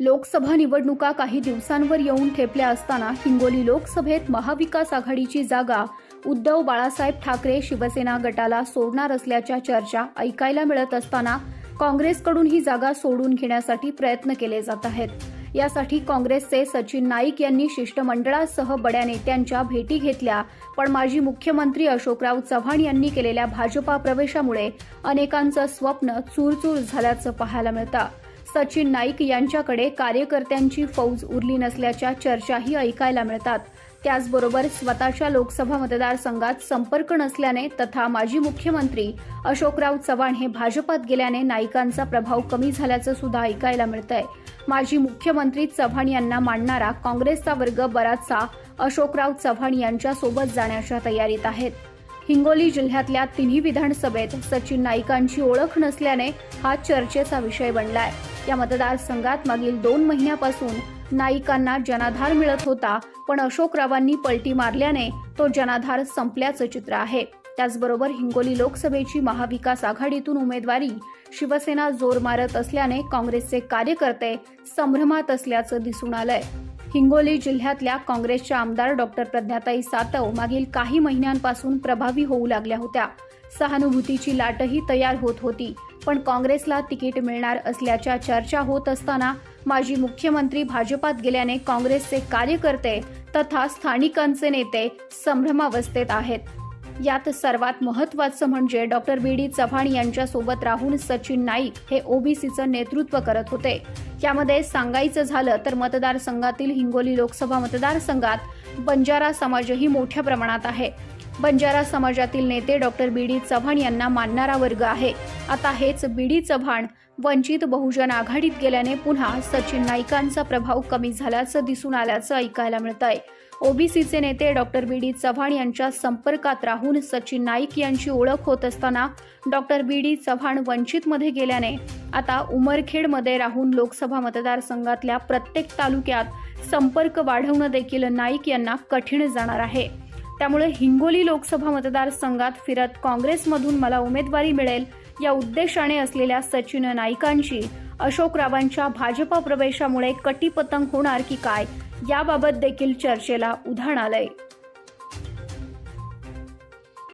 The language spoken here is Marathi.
लोकसभा निवडणुका काही दिवसांवर येऊन ठेपल्या असताना हिंगोली लोकसभेत महाविकास आघाडीची जागा उद्धव बाळासाहेब ठाकरे शिवसेना गटाला सोडणार असल्याच्या चर्चा ऐकायला मिळत असताना काँग्रेसकडून ही जागा सोडून घेण्यासाठी प्रयत्न केले जात आहेत. यासाठी काँग्रेसचे सचिन नाईक यांनी शिष्टमंडळासह बड्या नेत्यांच्या भेटी घेतल्या पण माजी मुख्यमंत्री अशोकराव चव्हाण यांनी केलेल्या भाजपा प्रवेशामुळे अनेकांचं स्वप्न चूरचूर झाल्याचं पाहायला मिळतं. सचिन नाईक यांच्याकडे कार्यकर्त्यांची फौज उरली नसल्याच्या चर्चाही ऐकायला मिळतात. त्याचबरोबर स्वतःच्या लोकसभा मतदारसंघात संपर्क नसल्याने तथा माजी मुख्यमंत्री अशोकराव चव्हाण हे भाजपात गेल्याने नाईकांचा प्रभाव कमी झाल्याचं सुद्धा ऐकायला मिळतंय. माजी मुख्यमंत्री चव्हाण यांना मांडणारा काँग्रेसचा वर्ग बराचसा अशोकराव चव्हाण यांच्यासोबत जाण्याच्या तयारीत आहेत. हिंगोली जिल्ह्यातल्या तिन्ही विधानसभेत सचिन नाईकांची ओळख नसल्याने हा चर्चेचा विषय बनलाय. या मतदारसंघात मागील दोन महिन्यापासून नाईकांना जनाधार मिळत होता पण अशोकरावांनी पलटी मारल्याने तो जनाधार संपल्याचं चित्र आहे. त्याचबरोबर हिंगोली लोकसभेची महाविकास आघाडीतून उमेदवारी शिवसेना जोर मारत असल्याने काँग्रेसचे कार्यकर्ते संभ्रमात असल्याचं दिसून आलंय. हिंगोली जिल्ह्यातल्या काँग्रेसच्या आमदार डॉक्टर प्रज्ञाताई सातव मागील काही महिन्यांपासून प्रभावी होऊ लागल्या होत्या. सहानुभूतीची लाटही तयार होत होती. पण काँग्रेसला तिकीट मिळणार असल्याच्या चर्चा होत असताना माजी मुख्यमंत्री भाजपात गेल्याने काँग्रेसचे कार्यकर्ते तथा स्थानिकांचे नेते संभ्रमावस्थेत आहेत. यात सर्वात महत्वाचं म्हणजे डॉक्टर बी डी चव्हाण यांच्यासोबत राहून सचिन नाईक हे ओबीसीचं नेतृत्व करत होते. यामध्ये सांगायचं झालं तर मतदारसंघातील हिंगोली लोकसभा मतदारसंघात बंजारा समाजही मोठ्या प्रमाणात आहे. बंजारा समाजातील नेते डॉक्टर बी डी चव्हाण यांना मानणारा वर्ग आहे. आता हेच बी डी चव्हाण वंचित बहुजन आघाडीत गेल्याने पुन्हा सचिन नाईकांचा प्रभाव कमी झाल्याचं दिसून आल्याचं ऐकायला मिळतंय. ओबीसीचे नेते डॉक्टर बी डी चव्हाण यांच्या संपर्कात राहून सचिन नाईक यांची ओळख होत असताना डॉक्टर बी डी चव्हाण वंचितमध्ये गेल्याने आता उमरखेडमध्ये राहून लोकसभा मतदारसंघातल्या प्रत्येक तालुक्यात संपर्क वाढवणं देखील नाईक यांना कठीण जाणार आहे. त्यामुळे हिंगोली लोकसभा मतदारसंघात फिरत काँग्रेसमधून मला उमेदवारी मिळेल या उद्देशाने असलेल्या सचिन नाईकांची. अशोकरावांच्या भाजपा प्रवेशामुळे कटीपतंग होणार की काय? याबाबत देखील चर्चेला उधाण आलंय.